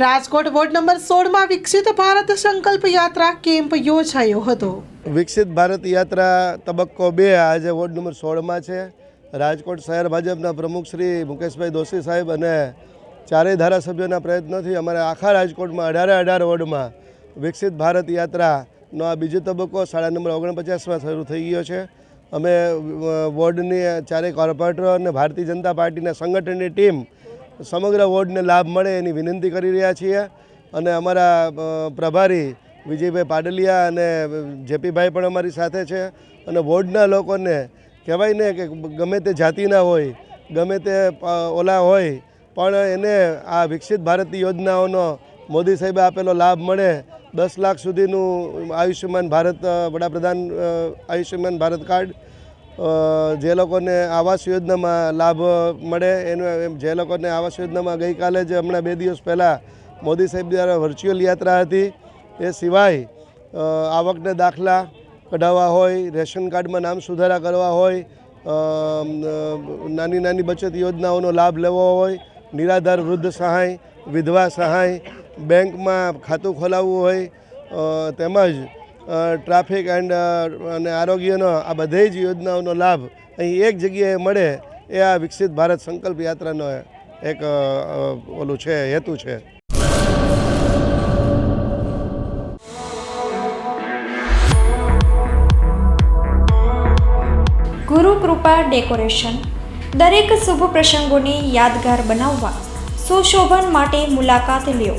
Rajkot ward number સોળમાં વિકસિત ભારત સંકલ્પ યાત્રા કેમ્પ યોજાયો હતો. વિકસિત ભારત યાત્રા તબક્કો બે આજે વોર્ડ નંબર સોળમાં છે. રાજકોટ શહેર ભાજપના પ્રમુખ શ્રી મુકેશભાઈ દોશી સાહેબ અને ચારેય ધારાસભ્યોના પ્રયત્નોથી અમારા આખા રાજકોટમાં અઢારે અઢાર વોર્ડમાં વિકસિત ભારત યાત્રાનો આ બીજો તબક્કો શાળા નંબર ઓગણપચાસમાં શરૂ થઈ ગયો છે. અમે વોર્ડની ચારેય કોર્પોરેટરો અને ભારતીય જનતા પાર્ટીના સંગઠનની ટીમ સમગ્ર વોર્ડને લાભ મળે એની વિનંતી કરી રહ્યા છીએ. અને અમારા પ્રભારી વિજયભાઈ પાડલિયા અને જેપીભાઈ પણ અમારી સાથે છે. અને વોર્ડના લોકોને કહેવાય ને કે ગમે તે જાતિના હોય, ગમે તે ઓલા હોય, પણ એને આ વિકસિત ભારતની યોજનાઓનો મોદી સાહેબે આપેલો લાભ મળે. દસ લાખ સુધીનું આયુષ્યમાન ભારત વડાપ્રધાન આયુષ્યમાન ભારત કાર્ડ જે લોકોને આવાસ યોજનામાં લાભ મળે, એનું જે લોકોને આવાસ યોજનામાં ગઈકાલે જ હમણાં બે દિવસ પહેલાં મોદી સાહેબ દ્વારા વર્ચ્યુઅલ યાત્રા હતી. એ સિવાય આવકને દાખલા કઢાવવા હોય, રેશન કાર્ડમાં નામ સુધારા કરવા હોય નાની નાની બચત યોજનાઓનો લાભ લેવો હોય, નિરાધાર વૃદ્ધ સહાય, વિધવા સહાય, બેંકમાં ખાતું ખોલાવવું હોય તેમજ ટ્રાફિક એન્ડ અને આરોગ્યનો આ બધે જ યોજનાઓનો લાભ અહીં એક જગ્યાએ મળે એ આ વિકસિત ભારત સંકલ્પ યાત્રાનો એક ઓલું છે, હેતુ છે. ગુરુ કૃપા ડેકોરેશન. દરેક શુભ પ્રસંગોને યાદગાર બનાવવા, સુશોભન માટે મુલાકાત લ્યો.